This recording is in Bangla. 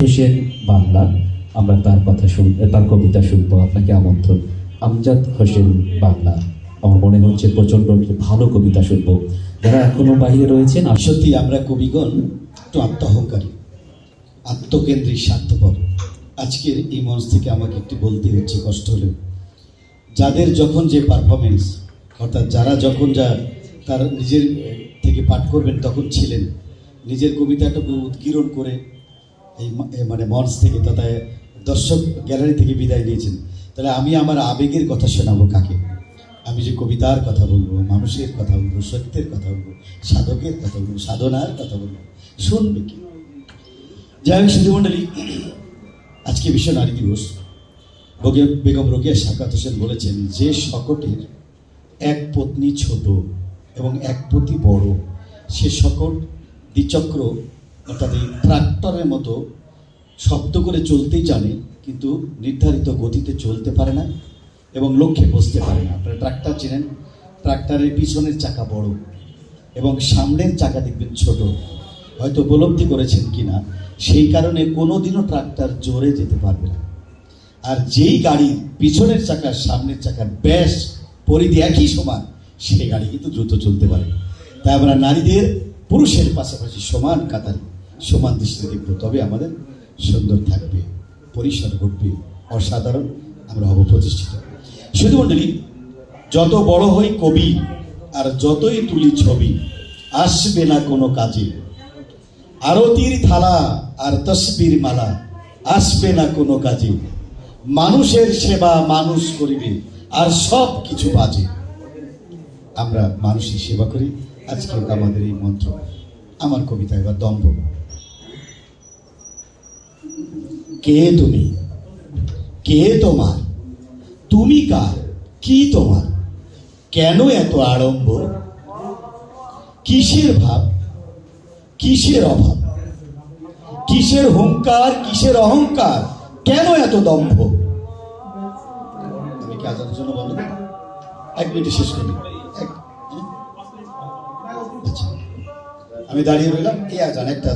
হোসেন বাংলা, আমরা তার কথা শুন তার কবিতা শুনব, আপনাকে আমন্ত্রণ। আমজাদ হোসেন বাংলা। আমার মনে হচ্ছে প্রচণ্ড ভালো কবিতা শুনব। যারা এখনও বাহিরে রয়েছেন সত্যি, আমরা কবিগণ একটু আত্মহংকারী, আত্মকেন্দ্রিক, স্বার্থপর। আজকের এই মঞ্চ থেকে আমাকে একটু বলতে হচ্ছে, কষ্ট হলেও যাদের যখন যে পারফরমেন্স অর্থাৎ যারা যখন যা তার নিজের থেকে পাঠ করবেন, তখন ছিলেন। নিজের কবিতাটুকু উদ্গীরণ করে এই মানে মঞ্চ থেকে তথা দর্শক গ্যালারি থেকে বিদায় নিয়েছেন। তাহলে আমি আমার আবেগের কথা শোনাবো কাকে? আমি যে কবিতার কথা বলব, মানুষের কথা বলব, সত্যের কথা বলব, সাধকের কথা বলব, সাধনার কথা বলব, শুনবে কি? যাই হোক শুধু আজকে বিশ্ব নারী দিবস বগে বেগম রোকেয়া সাকাত হোসেন বলেছেন, যে শকটের এক পত্নী ছোট এবং এক পতি বড়, সে শকট দ্বিচক্র অর্থাৎ এই ট্রাক্টরের মতো শব্দ করে চলতেই জানে, কিন্তু নির্ধারিত গতিতে চলতে পারে না এবং লক্ষ্যে বসতে পারে না। আপনারা ট্রাক্টর চেনেন ট্রাক্টরের পিছনের চাকা বড় এবং সামনের চাকা দেখবেন ছোট। হয়তো উপলব্ধি করেছেন কি না সেই কারণে কোনোদিনও ট্রাক্টর জোরে যেতে পারবে না। আর যেই গাড়ির পিছনের চাকার সামনের চাকার ব্যাস পরিধি একই সমান, সেই গাড়ি কিন্তু দ্রুত চলতে পারে। তাই আমরা নারীদের পুরুষের পাশাপাশি সমান কাতারে, সমান দৃষ্টিতে দেখব, তবে আমাদের সুন্দর থাকবে পরিসর ঘটবে, অসাধারণ আমরা হব প্রতিষ্ঠিত। শুধু মণ্ডলী যত বড় হই কবি, আর যতই তুলি ছবি, আসবে না কোনো কাজে। আরতির থালা আর তসবির মালা, আসবে না কোনো কাজে। মানুষের সেবা মানুষ করিবে, আর সব কিছু বাজে। আমরা মানুষের সেবা করি আজকে আমাদের এই মন্ত্র। আমার কবিতা এবার দম্ভ। কে তুমি? কে তোমার? তুমি কার? কি তোমার? কেন এত আড়ম্ব কিসের ভাব? কিসের অভাব? কিসের হুঙ্কার? কিসের অহংকার? কেন এত দম্ভ? আমি কি আজানের জন্য বলো এক মিনিটে শেষ করি আমি দাঁড়িয়ে রইলাম। এই আজান একটা